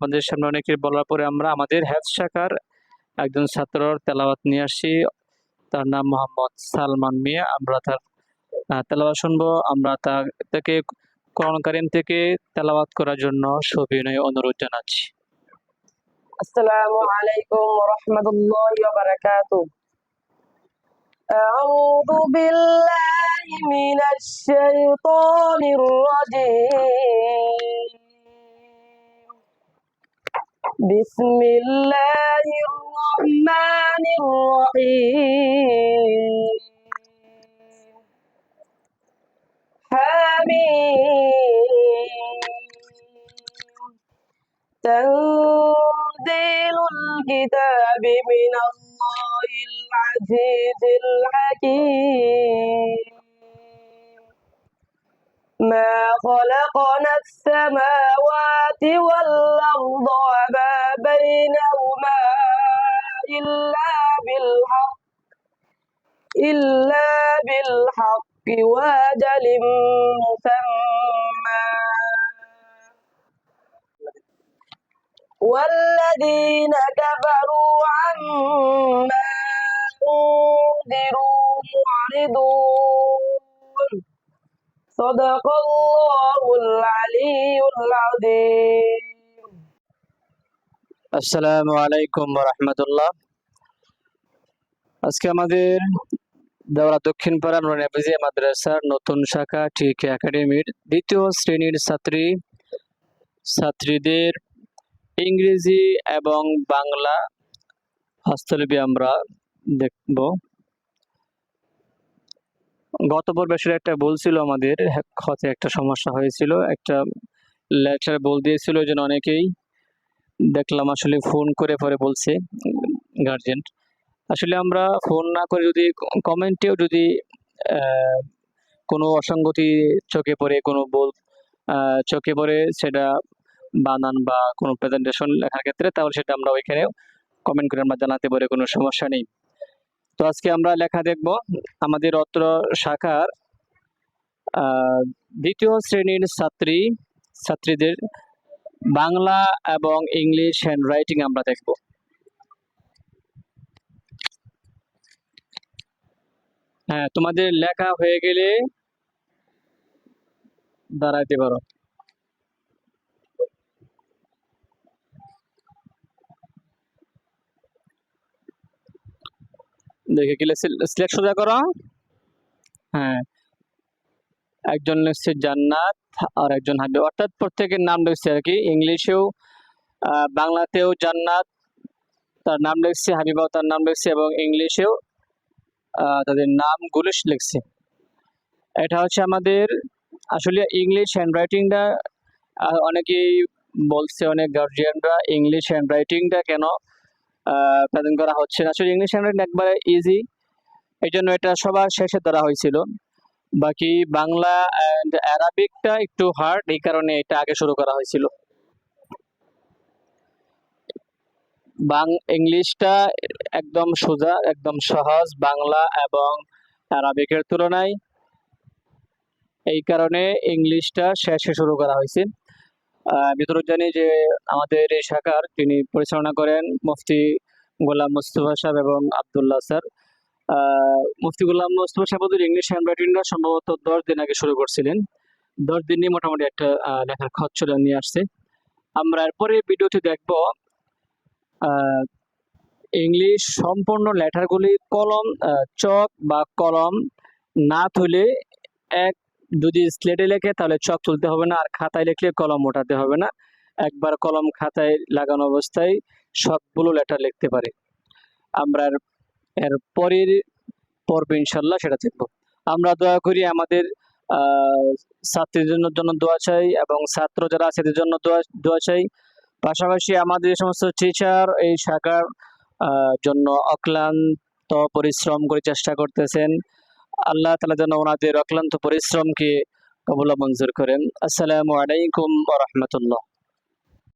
আপনাদের সামনে অনেকের বলার পরে আমরা আমাদের হেফ শাখার একজন ছাত্রর তেলাওয়াত নিয়ে আসছি তার নাম মোহাম্মদ সালমান মিয়া আমরা তার আহ, তেলাওয়াত শুনবো আমরা তার তাকে কোরআন কারিম থেকে তেলাওয়াত করার জন্য সবিনয় অনুরোধ জানাচ্ছি السلام عليكم ورحمة الله وبركاته أعوذ بالله من الشيطان الرجيم بسم الله الرحمن الرحيم. حميم. تنزيل الكتاب من الله العزيز الحكيم. ما خلقنا السماوات والأرض بينهما إلا بالحق إلا بالحق وأجل مسمى. والذين كفروا عما أنذروا معرضون. صدق الله العلي العظيم. আসসালামু আলাইকুম রহমতুল্লাহ আজকে আমাদের দেওয়া দক্ষিণ পাড়া মাদ্রাসার নতুন শাখা ঠিক একাডেমির দ্বিতীয় শ্রেণির ছাত্রী, ছাত্রীদের ইংরেজি এবং বাংলা হস্তলিপি আমরা দেখব। গত পর্বে আসলে একটা ভুল ছিল আমাদের খতে একটা সমস্যা হয়েছিল, একটা লেটার বল দিয়েছিল জন্য অনেকেই দেখলাম আসলে ফোন করে পরে বলছে গার্জেন আসলে আমরা ফোন না করে যদি কমেন্টেও যদি কোনো অসঙ্গতি চোখে পড়ে, কোনো বল চোখে পড়ে সেটা বানান বা কোনো প্রেজেন্টেশন লেখার ক্ষেত্রে, তাহলে সেটা আমরা ওইখানে কমেন্ট করে আমরা জানাতে পারি, কোনো সমস্যা নেই। তো আজকে আমরা লেখা দেখব আমাদের অত্র শাখার দ্বিতীয় শ্রেণির ছাত্রী, ছাত্রীদের বাংলা এবং ইংলিশ হ্যান্ড রাইটিং আমরা দেখব। হ্যাঁ তোমাদের লেখা হয়ে গেলে দাঁড়াইতে পারো। দেখে গেলে সিলেক্ট সোজা করো। হ্যাঁ। একজন লিখছে জান্নাত আর একজন হাবিব। অর্থাৎ প্রত্যেকের নাম লিখছে আর কি। ইংলিশেও বাংলাতেও জান্নাত, তার নাম লিখছে হাবিবাও তার নাম লিখছে এবং ইংলিশেও তাদের নাম গুলিশ লিখছে। এটা হচ্ছে আমাদের আসলে ইংলিশ হ্যান্ড রাইটিংটা অনেকেই বলছে, অনেক গার্জিয়ানরা ইংলিশ হ্যান্ড রাইটিংটা কেন প্রেজেন্ট করা হচ্ছে আসলে ইংলিশ হ্যান্ড রাইটিং একবারে ইজি এই জন্য এটা সবার শেষে ধরা হয়েছিল। বাকি বাংলা অ্যান্ড অ্যারাবিকটা একটু হার্ড এই কারণে এটা আগে শুরু করা হয়েছিল। বাং ইংলিশটা একদম সোজা, একদম সহজ, বাংলা এবং অ্যারাবিকের তুলনায়। এই কারণে ইংলিশটা শেষে শুরু করা হয়েছে। ভিতরে জানি যে আমাদের এই শাখার তিনি পরিচালনা করেন মুফতি গোলাম মুস্তফা সাহেব এবং আবদুল্লাহ স্যার। মুফতি গোলাম মুস্তফা সাহেব ইংলিশ হ্যান্ড রাইটিংটা সম্ভবত দশ দিন আগে শুরু করছিলেন। দশ দিন নিয়ে মোটামুটি একটা লেখার খচ্চরে নিয়ে আসছে। আমরা এরপরে ভিডিওতে দেখব ইংলিশ সম্পূর্ণ লেটারগুলি কলম চক বা কলম না তুলে এক যদি স্লেটে লেখে তাহলে চক তুলতে হবে না, আর খাতায় লিখলে কলম ওঠাতে হবে না। একবার কলম খাতায় লাগানো অবস্থায় সবগুলো লেটার লিখতে পারে। আমরা এর- পরের পর্বে ইনশাল্লাহ সেটা দেখব। আমরা দয়া করি আমাদের আহ, ছাত্রীদের জন্য দোয়া চাই এবং ছাত্র যারা আছে এদের জন্য দোয়া দোয়া চাই। পাশাপাশি আমাদের সমস্ত টিচার এই শাখার জন্য অক্লান্ত পরিশ্রম করে চেষ্টা করতেছেন। আল্লাহ তালা যেন ওনাদের অক্লান্ত পরিশ্রমকে কবুল মঞ্জুর করেন। আসসালামু আলাইকুম রহমতুল্লাহ।